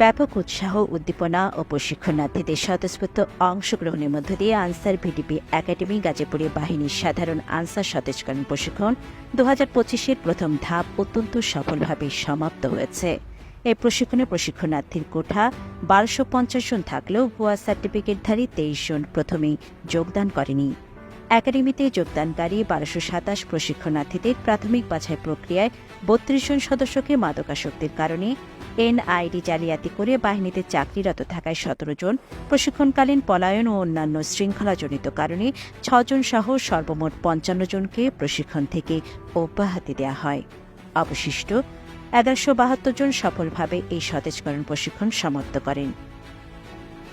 ব্যাপক উৎসাহ, উদ্দীপনা ও প্রশিক্ষণার্থীদের স্বতঃস্ফূর্ত অংশগ্রহণের মধ্য দিয়ে আনসার ভিডিপি একাডেমি গাজীপুরে বাহিনীর সাধারণ আনসার সতেজকরণ প্রশিক্ষণ দু হাজার পঁচিশের প্রথম ধাপ অত্যন্ত সফলভাবে সমাপ্ত হয়েছে। এই প্রশিক্ষণে প্রশিক্ষণার্থীর কোঠা বারোশো পঞ্চাশ জন থাকলেও ভুয়া সার্টিফিকেটধারী তেইশ জন প্রথমেই যোগদান করেনি। একাডেমিতে যোগদানকারী বারোশো সাতাশ প্রশিক্ষণার্থীদের প্রাথমিক বাছাই প্রক্রিয়ায় বত্রিশ জন সদস্যকে মাদকাসক্তির কারণে এনআইডি জালিয়াতি করে বাহিনীতে চাকরিরত থাকায় সতেরো জন, প্রশিক্ষণকালীন পলায়ন ও অন্যান্য শৃঙ্খলাজনিত কারণে ছজন সহ সর্বমোট পঞ্চান্ন জনকে প্রশিক্ষণ থেকে অব্যাহতি দেওয়া হয়। অবশিষ্ট এগারোশো বাহাত্তর জন সফলভাবে এই সতেজকরণ প্রশিক্ষণ সমাপ্ত করেন।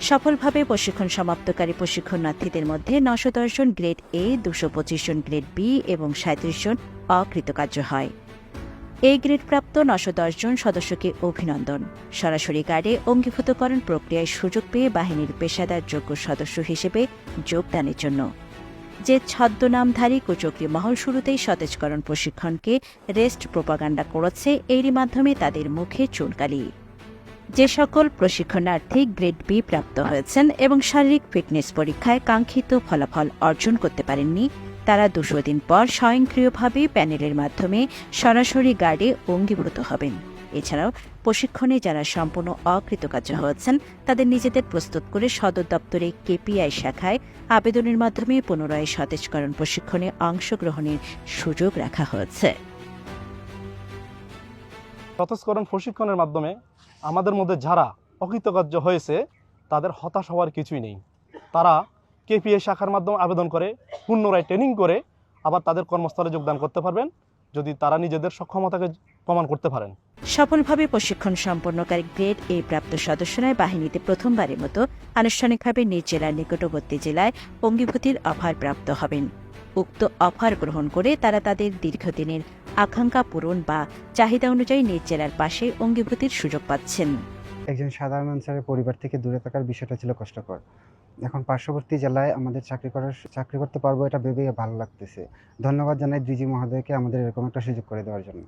সফলভাবে প্রশিক্ষণ সমাপ্তকারী প্রশিক্ষণার্থীদের মধ্যে নশো জন গ্রেড এ, দুশো পঁচিশ জন গ্রেড বি এবং সাঁত্রিশ জন অকৃতকার্য হয়। এই গ্রেডপ্রাপ্ত নশো জন সদস্যকে অভিনন্দন। সরাসরি গার্ডে অঙ্গীভূতকরণ প্রক্রিয়ায় সুযোগ পেয়ে বাহিনীর পেশাদার যোগ্য সদস্য হিসেবে যোগদানের জন্য। যে ছদ্মনামধারী কুচক্রি মহল শুরুতেই সতেজকরণ প্রশিক্ষণকে রেস্ট প্রোপাগান্ডা করেছে, এরই মাধ্যমে তাদের মুখে চুনকালি যে সকল প্রশিক্ষণার্থী গ্রেড বি প্রাপ্ত হয়েছেন এবং শারীরিক ফিটনেস পরীক্ষায় কাঙ্ক্ষিত ফলাফল অর্জন করতে পারেননি, তারা দুশো দিন পর স্বয়ংক্রিয়ভাবে প্যানেলের মাধ্যমে সরাসরি গার্ডে অঙ্গীভূত হবেন। এছাড়াও প্রশিক্ষণে যারা সম্পূর্ণ অকৃতকার্য হয়েছেন, তাদের নিজেদের প্রস্তুত করে সদর দপ্তরে কেপিআই শাখায় আবেদনের মাধ্যমে পুনরায় সতেজকরণ প্রশিক্ষণে অংশগ্রহণের সুযোগ রাখা হয়েছে। সতেজকরণ প্রশিক্ষণের মাধ্যমে আমাদের মধ্যে যারা অকৃতকার্য হয়েছে, তাদের হতাশ হওয়ার কিছুই নেই। তারা কেপিএ শাখার মাধ্যমে আবেদন করে, পুনরায় ট্রেনিং করে আবার তাদের কর্মস্থলে যোগদান করতে পারবেন, যদি তারা নিজেদের সক্ষমতাকে প্রমাণ করতে পারেন। সফলভাবে প্রশিক্ষণ সম্পন্নকারী গ্রেড এ প্রাপ্ত সদস্যরাই বাহিনীতে প্রথমবারের মতো আনুষ্ঠানিকভাবে নিজ জেলার নিকটবর্তী জেলায় অঙ্গীভূতির অফার প্রাপ্ত হবেন। উক্ত অফার গ্রহণ করে তারা তাদের দীর্ঘদিনের আকাঙ্ক্ষা পূরণ বা চাহিদা অনুযায়ী নিজ জেলার পাশে অঙ্গীভূতির সুযোগ পাচ্ছেন। একজন সাধারণ মানুষের পরিবার থেকে দূরে থাকার বিষয়টা ছিল কষ্টকর। এখন পার্শ্ববর্তী জেলায় আমাদের চাকরি করার চাকরি করতে পারব এটা ভেবে ভালো লাগতেছে। ধন্যবাদ জানাই ডিজি মহোদয়কে আমাদের এরকম একটা সুযোগ করে দেওয়ার জন্য।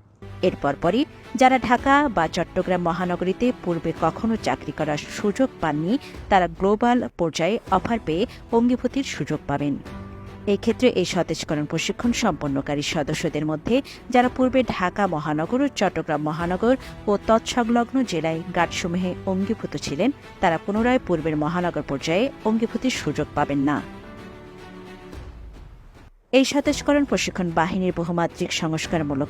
এরপর পরই যারা ঢাকা বা চট্টগ্রাম মহানগরীতে পূর্বে কখনো চাকরি করার সুযোগ পাননি তারা গ্লোবাল পর্যায়ে অফার পেয়ে অঙ্গীভূতির সুযোগ পাবেন। এই ক্ষেত্রে এই সতেজকরণ প্রশিক্ষণ সম্পন্নকারী সদস্যদের মধ্যে যারা পূর্বে ঢাকা মহানগর ও চট্টগ্রাম মহানগর ও তৎসংলগ্ন জেলায় গার্ডসমূহে অঙ্গীভূত ছিলেন, তারা পুনরায় পূর্বের মহানগর পর্যায়ে অঙ্গীভূতির সুযোগ পাবেন না। এই সতেজকরণ প্রশিক্ষণ বাহিনীর বহুমাত্রিক সংস্কারমূলক